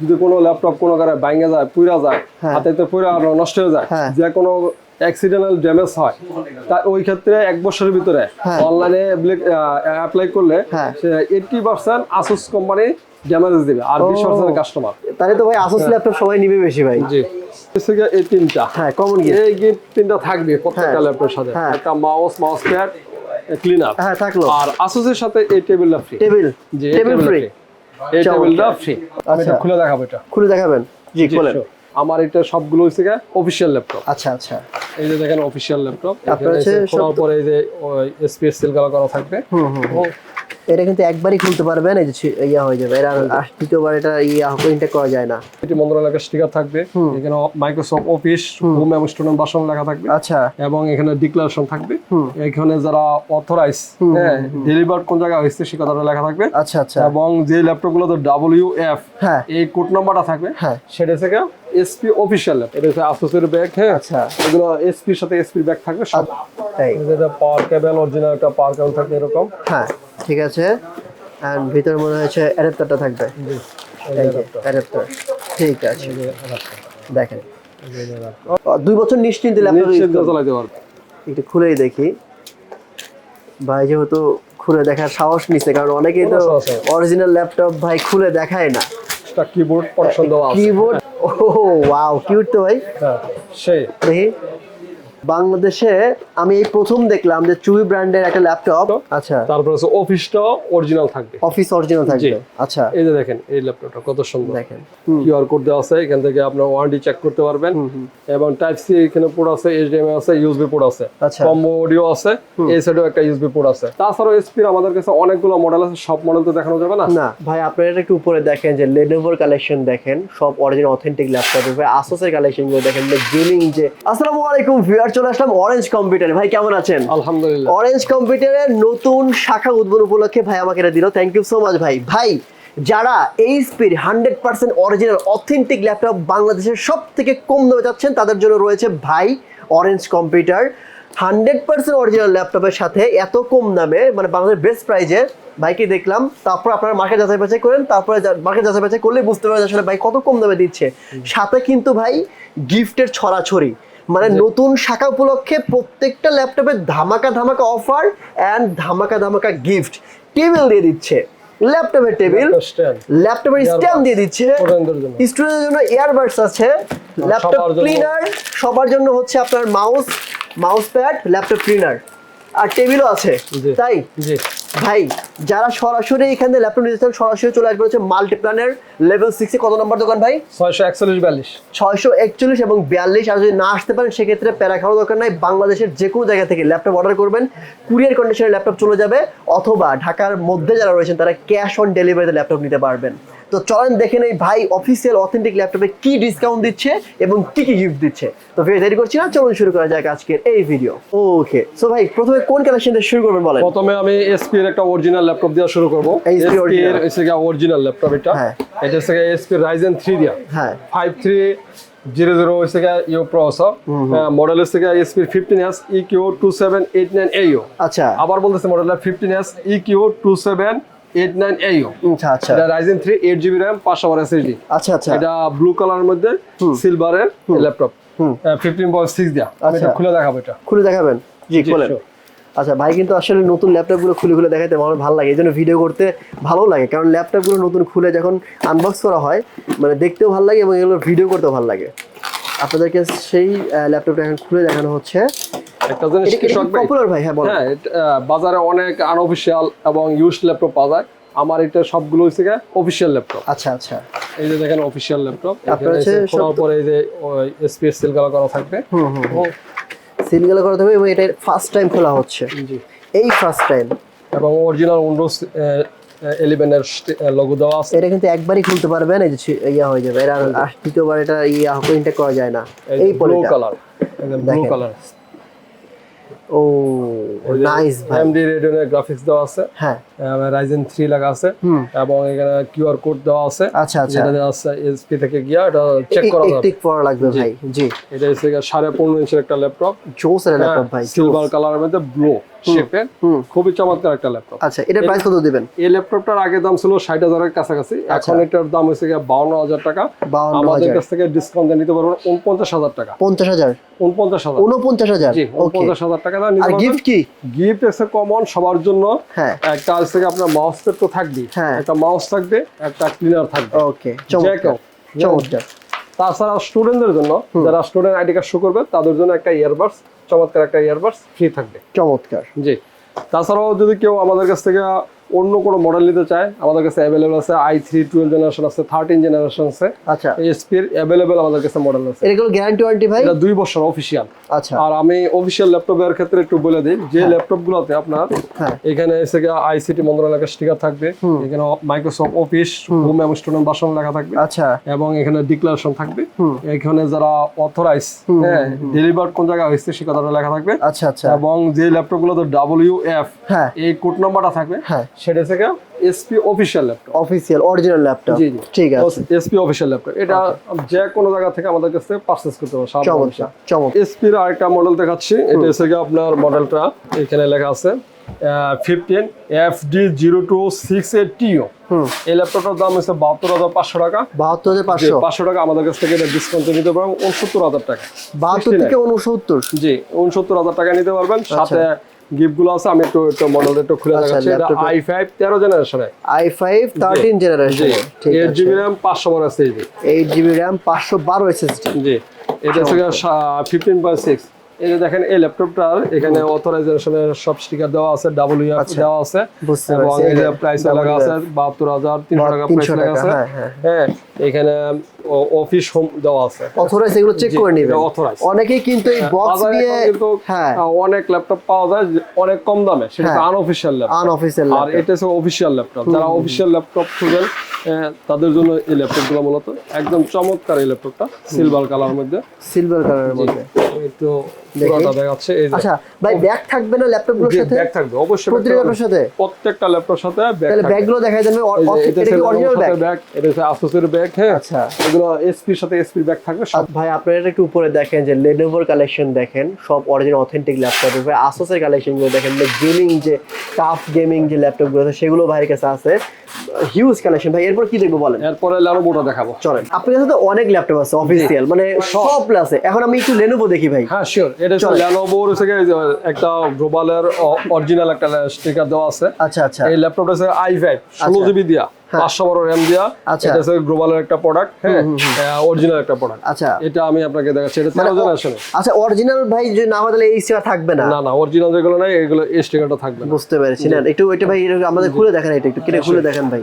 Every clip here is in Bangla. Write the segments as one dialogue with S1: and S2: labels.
S1: যদি কোনো ল্যাপটপ কোনো কারণে ভাঙে যায় পুরা যায়
S2: হ্যাঁ।
S1: হাতে তো পুরা নষ্ট হয়ে যায়
S2: হ্যাঁ।
S1: যে কোনো অ্যাক্সিডেন্টাল ড্যামেজ হয় তা ওই ক্ষেত্রে এক বছরের ভিতরে। অনলাইনে অ্যাপ্লাই করলে। সে eighty percent Asus company damage দিবে আর বিশ পার্সেন্ট কাস্টমার
S2: তাহলে তো ভাই আসুস ল্যাপটপ সবাই নিবে বেশি ভাই।
S1: জি। এই তিনটা।
S2: হ্যাঁ কমন
S1: এই গিফট তিনটা থাকবে প্রত্যেকটা। ল্যাপটপের সাথে।
S2: হ্যাঁ।
S1: একটা মাউস মাউস প্যাড ক্লিনার
S2: হ্যাঁ থাকল।
S1: আর আসুসের সাথে এই টেবিলটা ফ্রি
S2: টেবিল।
S1: জি
S2: টেবিল ফ্রি
S1: এই টেবিলটা ফ্রি আমি এটা
S2: আচ্ছা।
S1: খুলে দেখাবো এটা।
S2: খুলে দেখাবেন? জি
S1: জি, আমার এটা সবগুলো হচ্ছে অফিসিয়াল ল্যাপটপ
S2: আচ্ছা আচ্ছা।
S1: এই যে দেখেন অফিসিয়াল ল্যাপটপ
S2: আপনার হচ্ছে
S1: পরে এই যে স্পেস সিল করা করা থাকবে।
S2: হুম হুম।
S1: ও,
S2: এটা কিন্তু একবারই খুলতে পারবেন এই যে ইয়া হয়ে যাবে। এটা আর- দ্বিতীয়বার এটা ইয়া ইনটেক করা যায় না।
S1: এটি মন্ত্রণালয়ের স্টিকার থাকবে। এখানে মাইক্রোসফট অফিস হোম। এবং স্টুডেন্ট বাসন লেখা থাকবে।
S2: আচ্ছা।
S1: এবং এখানে ডিক্লারেশন থাকবে। এখানে যারা অথরাইজ হ্যাঁ ডেলিভার কোন জায়গায় হয়েছে সে কথাটা লেখা থাকবে।
S2: আচ্ছা আচ্ছা।
S1: এবং যে ল্যাপটপগুলো ডাব্লিউ এফ
S2: হ্যাঁ।
S1: এই কোড নাম্বারটা থাকবে।
S2: হ্যাঁ।
S1: সেটা থেকে এসপি অফিসিয়াল এটা হচ্ছে আসুসের ব্যাগ হ্যাঁ?
S2: আচ্ছা।
S1: এগুলো এসপির সাথে এসপির ব্যাগ থাকবে সব
S2: তাই।
S1: যেটা পাওয়ার কেবল অরিজিনাল একটা পাওয়ার কেবল থাকবে এরকম।
S2: হ্যাঁ ঠিক আছে। এন্ড ভিতরে মনে হচ্ছে অ্যাডাপ্টারটা থাকবে।
S1: জি
S2: অ্যাডাপ্টার ঠিক আছে। দেখেন। দুই বছর নিশ্চিন্তে ল্যাপটপ
S1: চালাতে পারবে।
S2: একটু খুলেই দেখি। ভাই যেহেতু খুলে দেখার সাহস নিচ্ছে কারণ অনেকেই তো। অরিজিনাল ল্যাপটপ ভাই খুলে দেখায় না।
S1: কিবোর্ড পছন্দ দেওয়া আছে।
S2: কিবোর্ড ও ওয়াও কিউট তো ভাই
S1: হ্যাঁ সেই
S2: দেখি বাংলাদেশে আমি এই প্রথম দেখলাম যে চুই ব্র্যান্ডের একটা ল্যাপটপ। আচ্ছা।
S1: তারপর হচ্ছে অফিসটাও অরিজিনাল থাকবে।
S2: অফিস অরিজিনাল থাকবে। আচ্ছা।
S1: এই যে দেখেন এই ল্যাপটপটা কত সুন্দর।
S2: দেখেন।
S1: কিউআর কোড দেওয়া আছে এখান থেকে আপনার ওয়ারেন্টি চেক করতে পারবেন। এবং টাইপ সি এখানে পোর্ট আছে এইচডিএমআই আছে ইউএসবি পোর্ট আছে।
S2: আচ্ছা।
S1: কম্বো অডিও আছে এই সাইডেও একটা ইউএসবি পোর্ট আছে। তাছাড়াও এসপির আমাদের কাছে অনেকগুলো মডেল আছে সব মডেল তো দেখানো যাবে না?
S2: না। ভাই আপনারা এটা একটু উপরে দেখেন যে লেনোভোর কালেকশন দেখেন সব অরিজিনাল অথেন্টিক ল্যাপটপ ভাই আসুসের কালেকশনগুলো দেখেন গেমিং যে আসসালামু আলাইকুম ভিউয়ার চলে আসলাম অরেঞ্জ কম্পিউটারে ভাই কেমন আছেন?
S1: আলহামদুলিল্লাহ।
S2: অরেঞ্জ কম্পিউটারের নতুন শাখা উদ্বোধন উপলক্ষে ভাই আমাকে এটা দিল। থ্যাংক ইউ সো মাচ ভাই। ভাই যারা এই speed hundred percent original authentic laptop বাংলাদেশের সব থেকে কম দামে যাচ্ছেন তাদের জন্য রয়েছে ভাই Orange Computer hundred percent original ল্যাপটপের সাথে এত কম দামে মানে বাংলাদেশের বেস্ট প্রাইজে ভাইকে দেখলাম? তারপর আপনারা মার্কেট যাচাই বাছাই করেন তারপরে মার্কেট যাচাই বাছাই করলে বুঝতে পারবেন আসলে ভাই কত কম দামে দিচ্ছে। সাথে কিন্তু ভাই গিফটের ছড়াছড়ি। মানে নতুন শাখা উপলক্ষে প্রত্যেকটা ল্যাপটপে ধামাকা ধামাকা অফার অ্যান্ড ধামাকা ধামাকা গিফট টেবিল দিয়ে দিচ্ছে। ল্যাপটপের টেবিল ল্যাপটপের স্ট্যান্ড দিয়ে দিচ্ছে। স্টুডেন্টের জন্য। ইয়ারবাডস আছে। ল্যাপটপ ক্লিনার সবার জন্য হচ্ছে আপনার mouse mouse pad laptop cleaner আর টেবিলও আছে। তাই?
S1: জি।
S2: ভাই যারা সরাসরি এখানে ল্যাপটপ নিতে চান সরাসরি চলে আসবে হচ্ছে মাল্টিপ্ল্যানের লেভেল সিক্সে কত নম্বর দোকান ভাই?
S1: ছয়শো একচল্লিশ বিয়াল্লিশ।
S2: ছয়শো একচল্লিশ এবং বিয়াল্লিশ। আর যদি না আসতে পারেন সেক্ষেত্রে প্যারা খাওয়ার দরকার নাই। বাংলাদেশের যে কোনো জায়গা থেকে ল্যাপটপ অর্ডার করবেন। কুরিয়ার কন্ডিশনে ল্যাপটপ চলে যাবে। অথবা ঢাকার মধ্যে যারা রয়েছেন তারা ক্যাশ অন ডেলিভারিতে ল্যাপটপ নিতে পারবেন। তো চলেন দেখে নেই ভাই অফিসিয়াল অথেন্টিক ল্যাপটপে কি ডিসকাউন্ট দিচ্ছে এবং কি কি গিফট দিচ্ছে। তো ভিডিও দেরি করছি না চলুন শুরু করা যাক আজকের এই ভিডিও ওকে সো ভাই প্রথমে কোন কালেকশন দিয়ে শুরু করবেন বলেন?
S1: প্রথমে আমি এসপি এর একটা অরিজিনাল ল্যাপটপ দিয়ে শুরু করব। এসপি এর হচ্ছে অরিজিনাল ল্যাপটপ এটা।
S2: হ্যাঁ।
S1: এটা হচ্ছে এসপি রাইজেন থ্রি দিয়া।
S2: হ্যাঁ।
S1: ফাইভ থ্রি জিরো জিরো হচ্ছে ইউ প্রসেসর মডেল হচ্ছে SP fifteen S E Q two seven eight nine এইও
S2: আচ্ছা।
S1: আবার বলতেছে মডেলটা fifteen S E Q two seven eight nine
S2: আচ্ছা আচ্ছা।
S1: এটা Ryzen three eight GB RAM পাঁচশো বার এসএসডি
S2: আচ্ছা আচ্ছা।
S1: এটা ব্লু কালারের মধ্যে সিলভারের ল্যাপটপ। ফিফটিন পয়েন্ট সিক্স দিয়া। আমি এটা। খুলে দেখাবো এটা।
S2: খুলে দেখাবেন? জি আচ্ছা ভাই কিন্তু আসলে নতুন ল্যাপটপগুলো খুলে খুলে দেখাতে আমার ভালো লাগে। এই জন্য ভিডিও করতে ভালো লাগে। কারণ ল্যাপটপগুলো নতুন খুলে যখন আনবক্স করা হয় মানে দেখতেও ভালো লাগে এবং এগুলো ভিডিও করতেও ভালো লাগে। আপনাদেরকে সেই ল্যাপটপটা এখন খুলে দেখানো হচ্ছে।
S1: একটা জিনিস কি শখ ভাই
S2: পপুলার ভাই? হ্যাঁ বলো।
S1: হ্যাঁ বাজারে অনেক আনঅফিসিয়াল এবং ইউজ ল্যাপটপ পাওয়া যায়। আমার এটা সবগুলো হচ্ছে অফিসিয়াল ল্যাপটপ
S2: আচ্ছা আচ্ছা।
S1: এই যে দেখেন অফিসিয়াল ল্যাপটপ
S2: আপনার
S1: পরে এই যে স্পেস সেল করা করা থাকবে।
S2: হুম হুম
S1: ও,
S2: সিলগুলো করতে হবে এবং এটা ফার্স্ট টাইম খোলা হচ্ছে।
S1: জি।
S2: এই ফার্স্ট টাইম
S1: এবং অরিজিনাল উইন্ডোজ লোগো দেওয়া আছে।
S2: এটা কিন্তু একবারই খুলতে পারবেন এই যে ইয়া হয়ে যাবে। এটা আর দ্বিতীয়বার এটা ইয়া করা যায় না। এই
S1: ব্লু কালার ব্লু কালার
S2: ও নাইস ভাই।
S1: এমডি রেডিয়নের গ্রাফিক্স দেওয়া আছে।
S2: হ্যাঁ।
S1: রাইজেন থ্রি লেখা আছে। এবং এখানে কিউআর কোড দেওয়া আছে।
S2: আচ্ছা আচ্ছা।
S1: এটা দেওয়া আছে এসপি থেকে গিয়া এটা চেক করা যাবে।
S2: টিক পড়া লাগবে ভাই জি।
S1: এটা হচ্ছে গিয়ে সাড়ে পনেরো ইঞ্চের একটা ল্যাপটপ
S2: জোস এর ল্যাপটপ ভাই
S1: সিলভার কালারের মধ্যে ব্লু শেপের খুবই চমৎকার একটা ল্যাপটপ।
S2: আচ্ছা এটার প্রাইস কত দিবেন?
S1: এই ল্যাপটপটার আগে দাম ছিল কাছাকাছি। এখন এটার দাম হচ্ছে বাউন্ন হাজার টাকা। আমাদের কাছ থেকে ডিসকাউন্ট নিতে পারবেন টাকা।
S2: পঞ্চাশ হাজার?
S1: উনপঞ্চাশ হাজার।
S2: উনপঞ্চাশ হাজার?
S1: জি
S2: ওকে
S1: উনপঞ্চাশ হাজার টাকা দাম নিতে
S2: গিফট কি?
S1: গিফট এসে কমন সবার জন্য।
S2: হ্যাঁ।
S1: একটা আজ থেকে আপনার মাউস সেট তো
S2: হ্যাঁ।
S1: একটা মাউস থাকবে একটা ক্লিনার থাকবে।
S2: ওকে চমৎকার।
S1: তাছাড়া স্টুডেন্টদের জন্য যারা স্টুডেন্ট আইডি কার্ড শো করবে তাদের জন্য একটা ইয়ারবাডস চমৎকার একটা ইয়ারবাডস ফ্রি থাকবে।
S2: চমৎকার।
S1: জি। তাছাড়াও যদি কেউ আমাদের কাছ থেকে অন্য কোনো মডেল নিতে চায় আমাদের কাছে অ্যাভেলেবল আছে আই থ্রি টুয়েলভ জেনারেশন আছে থার্টিন জেনারেশন আছে।
S2: আচ্ছা।
S1: এসপির অ্যাভেলেবেল আমাদের কাছে মডেল আছে।
S2: এগুলো গ্যারান্টি ওয়ারেন্টি ভাই?
S1: এটা দুই বছর অফিসিয়াল
S2: আচ্ছা।
S1: আর আমি অফিসিয়াল ল্যাপটপের ক্ষেত্রে একটু বলে দিই যে ল্যাপটপ গুলোতে আপনার
S2: হ্যাঁ।
S1: এখানে এসে গিয়ে আইসিটি মন্ত্রণালয়ের স্টিকার থাকবে এখানে মাইক্রোসফট অফিস হোম। এবং স্টুডেন্ট বাসন লেখা থাকবে।
S2: আচ্ছা।
S1: এবং এখানে ডিক্লারেশন থাকবে। এখানে যারা অথরাইজ হ্যাঁ ডেলিভার কোন জায়গায় হয়েছে সে কথাটা লেখা থাকবে।
S2: আচ্ছা আচ্ছা।
S1: এবং যে ল্যাপটপ গুলোতে ডাব্লিউ এফ
S2: হ্যাঁ।
S1: এই কোড নাম্বারটা থাকবে।
S2: হ্যাঁ।
S1: সেটা থেকে SP official laptop
S2: official original laptop
S1: জি জি।
S2: ঠিক আছে।
S1: এসপি অফিসিয়াল ল্যাপটপ এটা যে কোনো জায়গা থেকে আমাদের কাছ থেকে পারচেস করতে পারবে
S2: চমৎকার। চমৎকার।
S1: এসপির আরেকটা মডেল দেখাচ্ছি। এটা গিয়ে আপনার মডেলটা এখানে লেখা আছে fifteen F D zero two six eight টিও এই ল্যাপটপটার দাম হচ্ছে বাহাত্তর হাজার পাঁচশো টাকা।
S2: বাহাত্তর হাজার পাঁচশো।
S1: পাঁচশো টাকা আমাদের কাছ থেকে এটা ডিসকাউন্ট নিতে পারবেন উনসত্তর হাজার টাকা।
S2: বাহাত্তর থেকে উনসত্তর।
S1: জি উনসত্তর হাজার টাকা নিতে পারবেন। সাথে গিফটগুলো আছে আমি একটু একটু মডেল একটু খুলে
S2: আচ্ছা,
S1: দেখাচ্ছি। এটা
S2: laptop-
S1: আই ফাইভ তেরো জেনারেশনের
S2: আই ফাইভ থার্টিন জেনারেশন ঠিক আছে।
S1: জিবি র্যাম পাঁচশো বারো আছে
S2: এইট জিবি র্যাম পাঁচশো বারো এসএসডি
S1: জি। এটা হচ্ছে ফিফটিন পয়েন্ট সিক্স এই যে দেখেন এই ল্যাপটপটার এখানে অথরাইজেশনের সব স্টিকার দেওয়া আছে ডাব্লিউ এফ
S2: আচ্ছা।
S1: দেওয়া আছে।
S2: বুঝতে
S1: এবং এই যে প্রাইস লেখা আছে বাহাত্তর হাজার তিনশো টাকা প্রাইস
S2: 300
S1: লেখা আছে।
S2: হ্যাঁ, হ্যাঁ।
S1: হ্যাঁ। এখানে অফিস হোম দেওয়া আছে।
S2: অথরাইজ এগুলো চেক করে নিবে
S1: authorized।
S2: অনেকেই কিন্তু এই বক্স দিয়ে হ্যাঁ।
S1: অনেক ল্যাপটপ পাওয়া যায় অনেক কম দামে। সেটা। আনঅফিসিয়াল ল্যাপটপ
S2: আনঅফিসিয়াল
S1: আর এটা হচ্ছে অফিসিয়াল ল্যাপটপ যারা অফিসিয়াল ল্যাপটপ খুঁজেন তাদের জন্য এই ল্যাপটপগুলো মূলত। একদম চমৎকার এই ল্যাপটপটা সিলভার কালার মধ্যে।
S2: সিলভার কালারের মধ্যে।
S1: একটু পুরোটা দেখাচ্ছে এই
S2: আচ্ছা ভাই ব্যাগ থাকবে না ল্যাপটপগুলোর সাথে?
S1: ব্যাগ থাকবে অবশ্যই
S2: সাথে?
S1: প্রত্যেকটা ল্যাপটপ সাথে ব্যাগ
S2: তাহলে
S1: থাকবে।
S2: ব্যাগগুলো দেখাই দেবে
S1: এটা
S2: এটা কি অরিজিনাল
S1: Lenovo
S2: ব্যাগ
S1: সাথে ব্যাগ এটা হচ্ছে আসুসের ব্যাগ হ্যাঁ?
S2: আচ্ছা।
S1: এগুলো এসপির সাথে এসপির ব্যাগ থাকবে সব।
S2: ভাই আপনারা একটু উপরে দেখেন যে লেনোভোর কালেকশন দেখেন সব অরিজিনাল অথেন্টিক ল্যাপটপ ভাই আসোসের কালেকশন দেখেন গেমিং যে টাফ গেমিং যে ল্যাপটপ আছে সেগুলো ভাইয়ের কাছে আছে। হিউজ কালেকশন ভাই এরপর কি দেখব বলেন?
S1: এরপরে ল্যানোভোটা দেখাবো।
S2: চলেন। আপনার কাছে তো অনেক ল্যাপটপ আছে অফিসিয়াল মানে সব। আছে এখন আমি একটু লেনোভো দেখি ভাই।
S1: হ্যাঁ শিওর এটা। ল্যানোভোর হচ্ছে একটা গ্লোবালের অরিজিনাল একটা স্টিকার দেওয়া আছে।
S2: আচ্ছা আচ্ছা।
S1: এই ল্যাপটপটা আই ফাইভ ষোলো জিবি দিয়া। পাঁচশো বারো র্যাম দিয়া।
S2: আচ্ছা।
S1: এটা গ্লোবালের একটা প্রোডাক্ট হ্যাঁ? অরিজিনাল একটা প্রোডাক্ট
S2: আচ্ছা।
S1: এটা আমি আপনাকে দেখাচ্ছি এটা
S2: মানে
S1: তেরো জেনারেশনে
S2: আচ্ছা অরিজিনাল ভাই যে না হয় তাহলে এই স্টিকার থাকবে না?
S1: না না অরিজিনাল যেগুলো নাই এগুলো এই স্টিকারটা থাকবে
S2: বুঝতে পেরেছি। না একটু এটা ভাই আমাদের খুলে দেখেন এটা একটু কেটে খুলে দেখেন ভাই।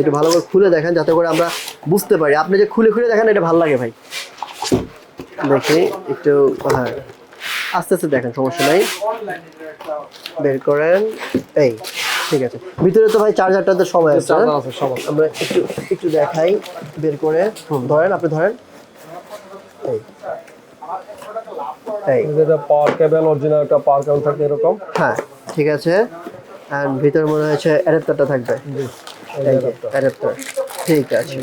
S2: একটু ভালো করে খুলে দেখেন যাতে করে আমরা বুঝতে পারি। আপনি যে খুলে খুলে দেখেন এটা ভালো লাগে ভাই। দেখি একটু হ্যাঁ। আস্তে আস্তে দেখেন সমস্যা নাই। বের করেন এই। ঠিক আছে। ভিতরে তো ভাই চার্জারটা তো সময় আছে
S1: চার্জার।
S2: আমরা একটু একটু দেখাই বের করে। ধরেন আপনি ধরেন। এই। এই।
S1: যেটা পাওয়ার কেবল অরিজিনাল একটা পাওয়ার কেবল থাকে এরকম।
S2: হ্যাঁ ঠিক আছে। অ্যান্ড ভিতরে মনে হয়েছে অ্যাডাপ্টারটা থাকবে। জি অ্যাডাপ্টার ঠিক আছে।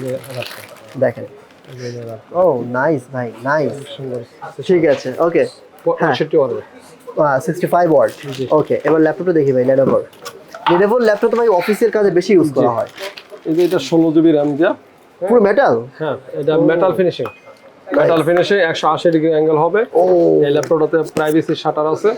S2: দেখেন। ও নাইস ভাই নাইস সুন্দর। ঠিক আছে ওকে হ্যাঁ।
S1: সেটি পারবে
S2: সিক্সটি ফাইভ ওয়ার্ড ওকে এবার ল্যাপটপটা দেখি ভাই লেনোভোর লেনোভোর ল্যাপটপ তো ভাই অফিসের কাজে বেশি ইউজ করা হয়।
S1: এই যে এটা ষোলো জিবি র্যাম দিয়া।
S2: পুরো মেটাল
S1: হ্যাঁ এটা মেটাল ফিনিশিং মেটাল ফিনিশিং একশো আশি ডিগ্রি অ্যাঙ্গেল হবে। এই ল্যাপটপটাতে প্রাইভেসি শাটার আছে।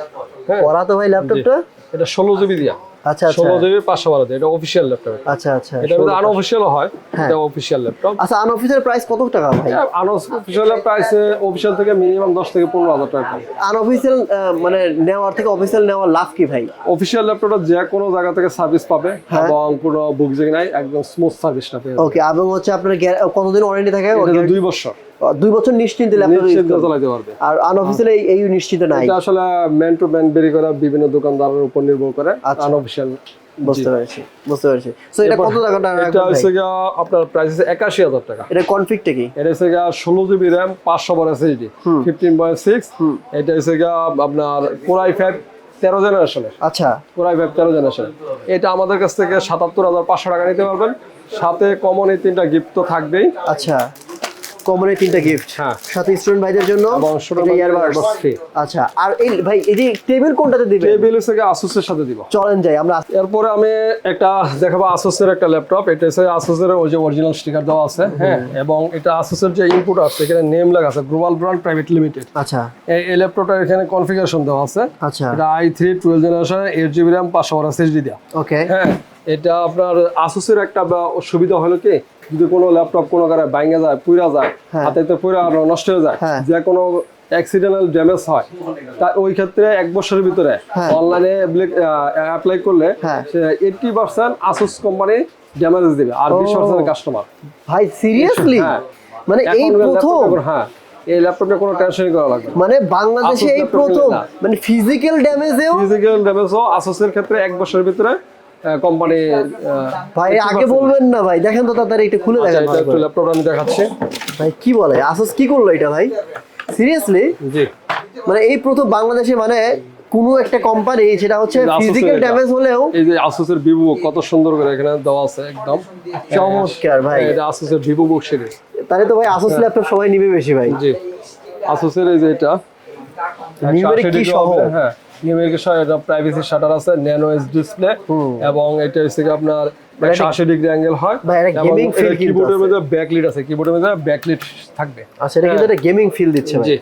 S1: হ্যাঁ।
S2: করা তো ভাই ল্যাপটপটা
S1: এটা ষোলো জিবি দিয়া।
S2: আচ্ছা আচ্ছা।
S1: ষোলো জিবি পাঁচশো বারো এটা। অফিসিয়াল ল্যাপটপ
S2: আচ্ছা আচ্ছা
S1: এটা মধ্যে আনঅফিসিয়াল হয়
S2: হ্যাঁ।
S1: এটা অফিসিয়াল ল্যাপটপ
S2: আচ্ছা আনঅফিসিয়াল প্রাইস কত টাকা ভাই?
S1: আনঅফিসিয়াল প্রাইস অফিসিয়াল থেকে মিনিমাম দশ থেকে পনেরো হাজার টাকা।
S2: আনঅফিসিয়াল মানে নেওয়ার থেকে অফিসিয়াল নেওয়ার লাভ কি ভাই?
S1: অফিসিয়াল ল্যাপটপটা যে কোনো জায়গা থেকে সার্ভিস পাবে।
S2: হ্যাঁ।
S1: এবং কোনো নাই একদম স্মুথ সার্ভিসটা পেয়ে
S2: ওকে এবং হচ্ছে আপনার কতদিন ওয়ারেন্টি থাকে?
S1: দুই বছর।
S2: দুই বছর নিশ্চিন্তে ল্যাপটপ
S1: নিশ্চিন্ত চালাতে পারবে।
S2: আর আনঅফিসিয়াল এই নিশ্চিত নাই।
S1: এটা আসলে ম্যান টু ম্যান বেরি করা বিভিন্ন দোকানদারের উপর নির্ভর করে
S2: আচ্ছা।
S1: আনঅফিসিয়াল
S2: বুঝতে পেরেছি বুঝতে পেরেছি। সো এটা কত টাকা
S1: এটা হচ্ছে আপনার প্রাইস আছে একাশি হাজার টাকা।
S2: এটা কনফিগটা কি?
S1: এটা হচ্ছে গিয়া ষোলো জিবি র্যাম পাঁচশো বার এসএসডি ফিফটিন পয়েন্ট সিক্স এটা হচ্ছে গিয়া আপনার কোরাই ফাইভ তেরো জেনারেশনের
S2: আচ্ছা।
S1: তেরো জেনারেশন এটা আমাদের কাছ থেকে সাতাত্তর হাজার পাঁচশো টাকা নিতে পারবেন। সাথে কমন এই তিনটা গিফট তো থাকবেই।
S2: আচ্ছা। কমনে তিনটা গিফট
S1: হ্যাঁ।
S2: সাথে স্টুডেন্ট ভাইদের জন্য। আচ্ছা আর এই ভাই এই যে টেবিল কোনটাতে দিবেন?
S1: টেবিল হচ্ছে গিয়া আসুসের সাথে দিব।
S2: চলেন যাই আমরা
S1: এরপরে আমি একটা দেখাবো আসুসের একটা ল্যাপটপ এটা হচ্ছে আসুসের ওই যে অরিজিনাল স্টিকার দেওয়া আছে হ্যাঁ? এবং এটা আসুসের যে ইনপুট আছে এখানে নেম লেখা আছে গ্লোবাল ব্র্যান্ড প্রাইভেট লিমিটেড
S2: আচ্ছা।
S1: এই এই ল্যাপটপটার এখানে কনফিগারেশন দেওয়া আছে।
S2: আচ্ছা।
S1: এটা I three twelve generation eight GB RAM পাঁচশো বার দেওয়া
S2: ওকে
S1: হ্যাঁ এটা আপনার আসুসের একটা সুবিধা হলো কি? যদি কোনো ল্যাপটপ কোনো কারণে ভাঙে যায় পুরা যায়
S2: হ্যাঁ।
S1: হাতে তো পুরা নষ্ট হয়ে যায়
S2: হ্যাঁ।
S1: যে কোনো অ্যাক্সিডেন্টাল ড্যামেজ হয় তা ওই ক্ষেত্রে এক বছরের ভিতরে। অনলাইনে অ্যাপ্লাই করলে। Eighty percent Asus company damage দিবে আর বিশ পার্সেন্ট কাস্টমার
S2: ভাই সিরিয়াসলি
S1: হ্যাঁ।
S2: মানে এই প্রথম
S1: হ্যাঁ এই ল্যাপটপে কোনো টেনশনই করা লাগবে
S2: মানে বাংলাদেশে এই প্রথম মানে ফিজিক্যাল ড্যামেজেও
S1: ফিজিক্যাল ড্যামেজও আসুসের ক্ষেত্রে এক বছরের ভিতরে কোম্পানি
S2: ভাই আগে বলবেন না ভাই দেখেন তো তাড়াতাড়ি একটু খুলে
S1: আচ্ছা
S2: দেখেন
S1: এটা একটু ল্যাপটপ আমি দেখাচ্ছি।
S2: ভাই কি বলে? আসুস কি করল এটা ভাই? সিরিয়াসলি
S1: জি।
S2: মানে এই প্রথম বাংলাদেশে মানে কোনো একটা কোম্পানি সেটা হচ্ছে ফিজিক্যাল ড্যামেজ হলেও
S1: এই যে আসুসের ভিভো কত সুন্দর করে এখানে দেওয়া আছে একদম।
S2: চমৎকার ভাই।
S1: এটা আসুসের ভিভো বুক সিরিজ
S2: তাহলে তো ভাই আসুস ল্যাপটপ সবাই নিবে বেশি ভাই।
S1: জি। আসুসের এই যে এটা। 180
S2: key সহ?
S1: হ্যাঁ। নিউমেরিক প্রাইভেসি শাটার আছে ন্যানো এস ডিসপ্লে এবং এটা হচ্ছে আপনার
S2: মানে এটা-
S1: 180 ডিগ্রি অ্যাঙ্গেল হয়
S2: গেমিং কিন্তু
S1: কিবোর্ডের মধ্যে ব্যাকলিট আছে কিবোর্ডের মধ্যে ব্যাকলিট থাকবে।
S2: আচ্ছা এটা কিন্তু একটা গেমিং ফিল দিচ্ছে
S1: জি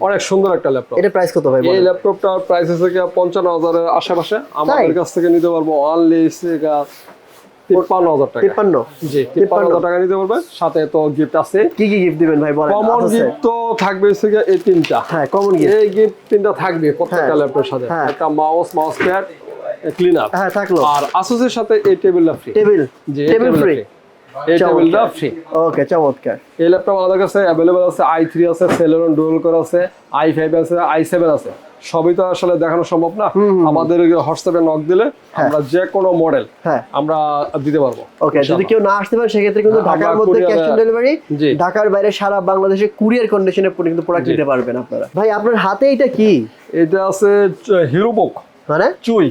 S1: অনেক সুন্দর একটা ল্যাপটপ
S2: এটা প্রাইস কত ভাই
S1: এই? ল্যাপটপটার প্রাইস আছে কি পঞ্চান্ন হাজারের আশেপাশে। আমাদের কাছ থেকে নিতে পারব অনলি তিপ্পান্ন হাজার টাকা।
S2: তিপ্পান্ন?
S1: জি তিপ্পান্ন হাজার টাকা নিতে পারবে সাথে তো গিফট আছে।
S2: কি কি গিফট দিবেন ভাই বলেন
S1: কমন গিফট তো থাকবে হচ্ছে এই তিনটা।
S2: হ্যাঁ কমন গিফট
S1: এই গিফট তিনটা থাকবে প্রত্যেকটা। ল্যাপটপের সাথে।
S2: হ্যাঁ।
S1: একটা মাউস মাউস প্যাড ক্লিনার
S2: হ্যাঁ থাকল।
S1: আর আসুসের সাথে এই টেবিলটা ফ্রি
S2: টেবিল
S1: জি
S2: টেবিল ফ্রি
S1: টেবিলটা এই টেবিলটা ফ্রি।
S2: ওকে চমৎকার।
S1: এই ল্যাপটপ আমাদের কাছে অ্যাভেলেবেল আছে আই থ্রি আছে সেলেরন ডুয়েল কোর আছে আই ফাইভ আছে আই সেভেন আছে। সবই তো আসলে দেখানো সম্ভব না। আমাদের হোয়াটসঅ্যাপে নক দিলে আমরা যে কোনো মডেল
S2: হ্যাঁ।
S1: আমরা দিতে পারব
S2: ওকে যদি কেউ না আসতে পারে সেক্ষেত্রে কিন্তু
S1: হ্যাঁ,
S2: ঢাকার মধ্যে ক্যাশ অন ডেলিভারি ঢাকার বাইরে সারা বাংলাদেশে কুরিয়ার কন্ডিশনে কিন্তু প্রোডাক্ট
S1: জি।
S2: নিতে পারবেন আপনারা। ভাই আপনার হাতে এটা কি?
S1: এটা আছে হিরো বুক
S2: মানে?
S1: চুই।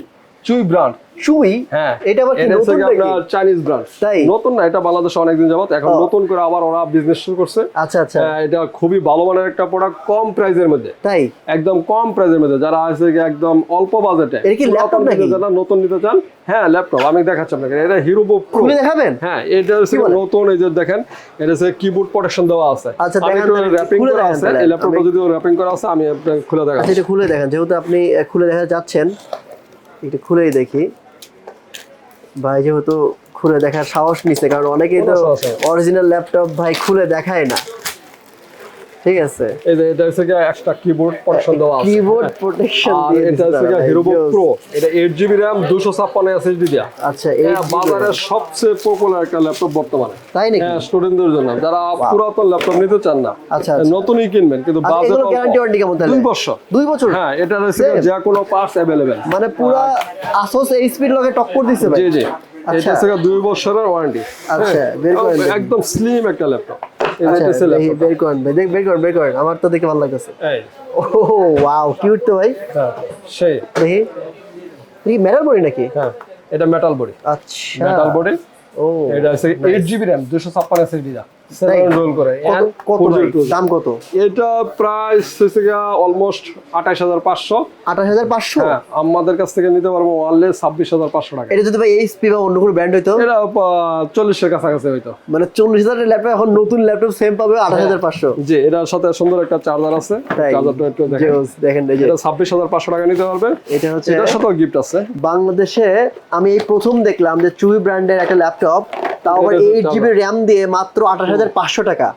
S1: চুই ব্র্যান্ড
S2: চুই
S1: হ্যাঁ
S2: এটা আবার কি নতুন নাকি?
S1: আপনার চাইনিজ ব্র্যান্ড
S2: তাই?
S1: নতুন না এটা বাংলাদেশে অনেকদিন যাবত এখন নতুন করে আবার ওরা বিজনেস শুরু করছে।
S2: আচ্ছা আচ্ছা।
S1: হ্যাঁ, এটা খুবই ভালো মানের একটা প্রোডাক্ট কম প্রাইসের মধ্যে।
S2: তাই?
S1: একদম কম প্রাইসের মধ্যে। যারা আছে একদম অল্প বাজেটে
S2: এটা কি laptop নাকি?
S1: যারা নতুন নিতে চান? হ্যাঁ ল্যাপটপ আমি দেখাচ্ছি আপনাকে। এটা হিরো বুক প্রো
S2: খুলে দেখাবেন?
S1: হ্যাঁ এটা হচ্ছে নতুন এই যে দেখেন এটা হচ্ছে কিবোর্ড প্রোটেকশন দেওয়া আছে।
S2: আচ্ছা,
S1: একটু র্যাপিং করা আছে। এই ল্যাপটপটা যদি র্যাপিং করা আছে আমি আপনাকে খুলে
S2: আচ্ছা
S1: দেখাচ্ছি
S2: এটা খুলে দেখেন। যেহেতু আপনি খুলে দেখা যাচ্ছেন একটু খুলেই দেখি। ভাই যেহেতু খুলে দেখার সাহস নিচ্ছে কারণ অনেকেই তো। অরিজিনাল ল্যাপটপ ভাই খুলে দেখায় না ঠিক আছে।
S1: যে এটা হচ্ছে এক্সট্রা কিবোর্ড প্রোটেকশন দেওয়া আছে।
S2: কিবোর্ড
S1: হ্যাঁ।
S2: প্রোটেকশন দিয়ে
S1: এটা হচ্ছে প্রো এটা এইট জিবি র্যাম দুশো ছাপ্পান্ন এসএসডি দেওয়া
S2: আচ্ছা এই
S1: হ্যাঁ, বাজারের সবচেয়ে পপুলার একটা ল্যাপটপ বর্তমানে।
S2: তাই নাকি?
S1: হ্যাঁ স্টুডেন্টদের জন্য। যারা পুরাতন ল্যাপটপ নিতে চান না
S2: আচ্ছা, আচ্ছা।
S1: নতুনই কিনবেন কিন্তু
S2: আচ্ছা, এগুলো গ্যারান্টি ওয়ারেন্টি কেমন তাহলে?
S1: দুই বছর।
S2: দুই বছর?
S1: হ্যাঁ এটা হচ্ছে যে কোনো পার্টস অ্যাভেলেবেল
S2: মানে পুরা আসোস এইচপির লগে টক্কর দিছে ভাই?
S1: জি। জি
S2: আচ্ছা।
S1: এটা হচ্ছে দুই বছরের ওয়ারেন্টি
S2: আচ্ছা, করে
S1: একদম স্লিম একটা ল্যাপটপ
S2: আচ্ছা
S1: এটা হচ্ছে
S2: দেখি,
S1: ল্যাপটপ
S2: বের করেন ভাই বের করেন বের করেন। আমার তো দেখে ভালো লাগতেছে। ও ওয়াও কিউট তো ভাই।
S1: হ্যাঁ সেই।
S2: দেখি। দেখি মেটাল বডি নাকি?
S1: হ্যাঁ এটা মেটাল বডি
S2: আচ্ছা।
S1: মেটাল বডি
S2: ও।
S1: এটা হচ্ছে এইট জিবি র্যাম দুশো ছাপ্পান্ন এসএসডি রোল করে।
S2: কত
S1: And
S2: কত ভাই?
S1: 402
S2: দাম কত?
S1: এটা প্রাইস হচ্ছে অলমোস্ট আঠাশ হাজার পাঁচশো।
S2: আঠাশ হাজার পাঁচশো?
S1: হ্যাঁ আমাদের কাছ থেকে নিতে পারব অনলি ছাব্বিশ হাজার পাঁচশো টাকা।
S2: এটা যদি ভাই এইচপি বা অন্য কোনো ব্র্যান্ড হইতো?
S1: এটা চল্লিশের কাছাকাছি হয়তো
S2: মানে চল্লিশ হাজারের ল্যাপটপ এখন নতুন ল্যাপটপ সেম পাবে আঠাশ হাজার পাঁচশো।
S1: জি এটার সাথে সুন্দর একটা চার্জার আছে। চার্জারটা একটু দেখেন।
S2: Zeus, দেখেন এই যে।
S1: এটা ছাব্বিশ হাজার পাঁচশো টাকা নিতে পারবে।
S2: এটা হচ্ছে
S1: এটার সাথেও গিফট আছে।
S2: বাংলাদেশে আমি এই প্রথম দেখলাম যে চুই ব্র্যান্ডের একটা ল্যাপটপ তাও আবার এইট জিবি র্যাম দিয়ে মাত্র আঠাশ হাজার পাঁচশো টাকা।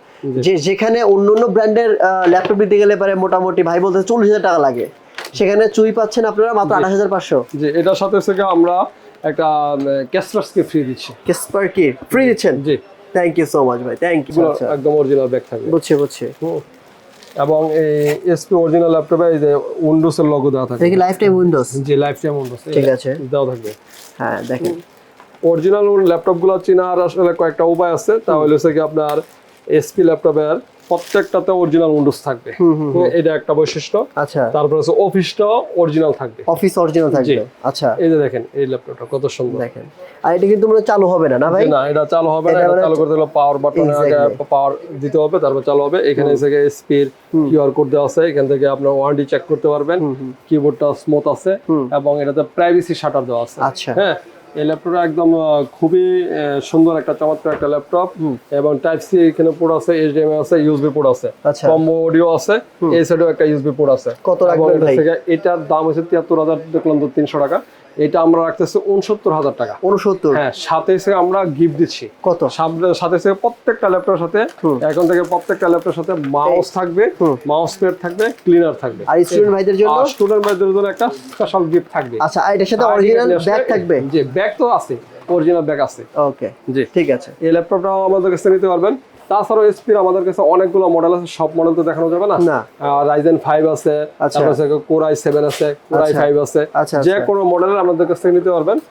S2: যে যেখানে অন্য অন্য ব্র্যান্ডের ল্যাপটপ নিতে গেলে পারে মোটামুটি ভাই বলতে চল্লিশ হাজার টাকা লাগে। সেখানে চুই পাচ্ছেন আপনারা মাত্র আঠাশ হাজার পাঁচশো।
S1: যে এটার সাথে গিয়ে আমরা একটা ক্যাসপার্সকে ফ্রি দিচ্ছি।
S2: কেসপার কি ফ্রি দিচ্ছেন?
S1: জি।
S2: থ্যাংক ইউ সো মাচ ভাই থ্যাংক ইউ
S1: একদম অরিজিনাল ব্যাগ থাকবে।
S2: বুঝছি বুঝছি।
S1: এবং এই এসপি অরিজিনাল ল্যাপটপে এই যে উইন্ডোজ এর লোগো দেওয়া থাকে
S2: লাইফ টাইম উইন্ডোজ
S1: যে লাইফ টাইম উইন্ডোজ
S2: ঠিক আছে।
S1: দেওয়া থাকবে।
S2: হ্যাঁ দেখেন।
S1: অরিজিনাল ল্যাপটপগুলো চেনার আসলে কয়েকটা উপায় আছে। তাহলে হচ্ছে কি আপনার এসপি ল্যাপটপের প্রত্যেকটাতে অরিজিনাল উইন্ডোজ থাকবে। এটা একটা বৈশিষ্ট্য।
S2: আচ্ছা।
S1: তারপর হচ্ছে অফিসটাও অরিজিনাল থাকবে।
S2: অফিস অরিজিনাল থাকবে। আচ্ছা।
S1: এই যে দেখেন এই ল্যাপটপটা কত সুন্দর।
S2: দেখেন। আর এটা কিন্তু মনে চালু হবে না না ভাই?
S1: না এটা চালু হবে না।
S2: এটা
S1: চালু করতে হলে পাওয়ার বাটনে আগে পাওয়ার দিতে হবে তারপর চালু হবে। এখানে থেকে স্পিড কিউআর কোড দেওয়া আছে। এখান থেকে আপনার ওয়ারেন্টি চেক করতে পারবেন। কিবোর্ডটা স্মুথ আছে এবং এটাতে প্রাইভেসি শাটার দেওয়া আছে।
S2: আচ্ছা।
S1: হ্যাঁ? এই ল্যাপটপটা একদম খুবই সুন্দর একটা চমৎকার একটা ল্যাপটপ এবং টাইপ সি এখানে পোর্ট আছে এইচডিএমআই আছে ইউএসবি পোর্ট আছে।
S2: আচ্ছা।
S1: কম্বো অডিও আছে এই সাইডেও একটা ইউএসবি পোর্ট আছে।
S2: কত
S1: লাগবে
S2: রাখবেন
S1: এটা
S2: ভাই?
S1: এটার দাম হচ্ছে তিয়াত্তর হাজার দেখলাম তো তিনশো টাকা। এটা আমরা রাখতেছি উনসত্তর হাজার টাকা।
S2: উনসত্তর
S1: হ্যাঁ সাথে আমরা গিফট দিচ্ছি।
S2: কত?
S1: সাথে সাথে প্রত্যেকটা ল্যাপটপের সাথে এখন থেকে প্রত্যেকটা ল্যাপটপের সাথে মাউস থাকবে মাউস প্যাড থাকবে ক্লিনার থাকবে।
S2: আর স্টুডেন্ট ভাইদের জন্য?
S1: স্টুডেন্ট ভাইদের জন্য একটা স্পেশাল গিফট থাকবে।
S2: আচ্ছা এটার সাথে অরিজিনাল ব্যাগ থাকবে?
S1: জি ব্যাগ তো আছে অরিজিনাল ব্যাগ আছে।
S2: ওকে
S1: জি।
S2: ঠিক আছে।
S1: এই ল্যাপটপটাও আমাদের কাছে নিতে পারবেন। তাছাড়াও এসপির আমাদের কাছে অনেকগুলো মডেল আছে সব মডেল তো দেখানো যাবে না। রাইজেন ফাইভ আছে
S2: আচ্ছা।
S1: তারপর কোরাই সেভেন আছে কোরাই। ফাইভ আছে যে। কোনো মডেলের আমাদের কাছ থেকে নিতে পারবেন